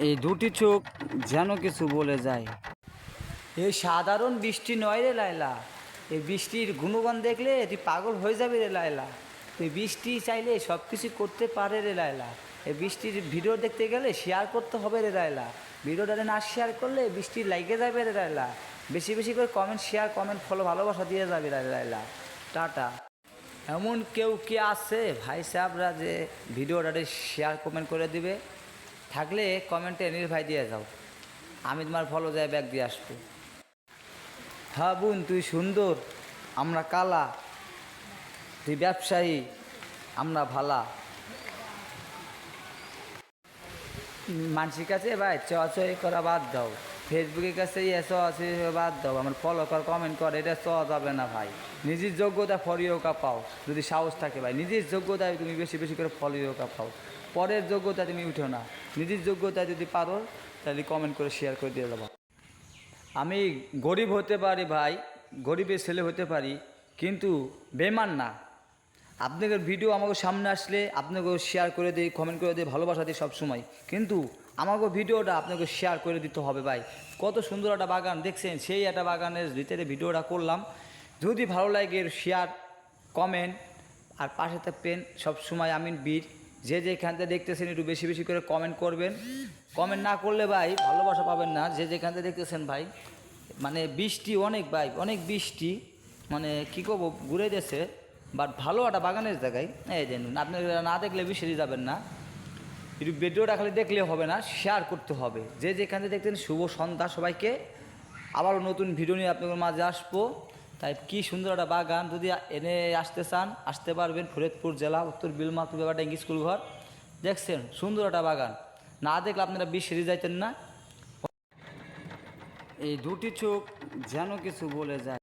এই দুটি চোখ যেন কিছু বলে যায়। এই সাধারণ বৃষ্টি নয় রে লাইলা এই বৃষ্টির গুণগান দেখলে তুই পাগল হয়ে যাবে রে লাইলা তুই বৃষ্টি চাইলে সব কিছু করতে পারে রে লাইলা এই বৃষ্টির ভিডিও দেখতে গেলে শেয়ার করতে হবে রে লাইলা ভিডিওটা না শেয়ার করলে বৃষ্টি লাইগে যাবে রে লাইলা বেশি বেশি করে কমেন্ট শেয়ার কমেন্ট ফলো ভালোবাসা দিয়ে যাবে রে লাইলা টাটা। এমন কেউ কি আছে? ভাই সাহেবরা যে ভিডিওটাতে শেয়ার কমেন্ট করে দিবে। থাকলে কমেন্টে নির্ভয় দিয়ে যাও। আমি তোমার ফলো যায় ব্যাগ দিয়ে আসব। হ্যাঁ বোন, তুই সুন্দর, আমরা কালা, তুই ব্যবসায়ী, আমরা ভালা। মানুষের কাছে ভাই চ চ এ করা বাদ দাও। ফেসবুকের কাছে ইয়ে চ বাদ দাও। আমার ফলো কর কমেন্ট কর, এটা চ যাবে না ভাই। নিজের যোগ্যতা ফরিওকা পাও, যদি সাহস থাকে ভাই। নিজের যোগ্যতায় তুমি বেশি বেশি করে ফলিওকা পাও। পরের যোগ্যতা তুমি উঠো না। নিজের যোগ্যতা যদি পারো, তাহলে কমেন্ট করে শেয়ার করে দিয়ে দেবো। আমি গরিব হতে পারি ভাই, গরিবের ছেলে হতে পারি, কিন্তু বেমান না। আপনাদের ভিডিও আমাকে সামনে আসলে আপনাকে শেয়ার করে দিই কমেন্ট করে দিই, ভালোবাসা দিই সবসময়। কিন্তু আমাকে ভিডিওটা আপনাকে শেয়ার করে দিতে হবে ভাই। কত সুন্দর একটা বাগান, দেখছেন? সেই একটা বাগানের ভিতরে ভিডিওটা করলাম। যদি ভালো লাগে শেয়ার কমেন্ট আর পাশে থাকবেন সবসময় আমিন বীর। যে যেখান থেকে দেখতেছেন একটু বেশি বেশি করে কমেন্ট করবেন। কমেন্ট না করলে ভাই ভালোবাসা পাবেন না। যে যেখান থেকে দেখতেছেন ভাই মানে বৃষ্টি অনেক ভাই, অনেক বৃষ্টি মানে কী করব, ঘুরে গেছে। বাট ভালো একটা বাগানের জায়গায়। এই যে আপনি না দেখলে বৃষ্টি যাবেন না। একটু ভিডিওটা খালি দেখলে হবে না শেয়ার করতে হবে। যে যেখান থেকে দেখতেন শুভ সন্ধ্যা সবাইকে। আবারও নতুন ভিডিও নিয়ে আপনাদের মাঝে আসব। তাই কি সুন্দর একটা বাগান। যদি এনে আসতে চান, আসতে পারবেন ফরিদপুর জেলা, উত্তর বিলমা একটা ইংলিশ স্কুল ঘর দেখছেন, সুন্দর একটা বাগান। না দেখলে আপনারা বিষ সেরে যাইতেন না। এই দুটি চোখ যেন কিছু বলে যায়।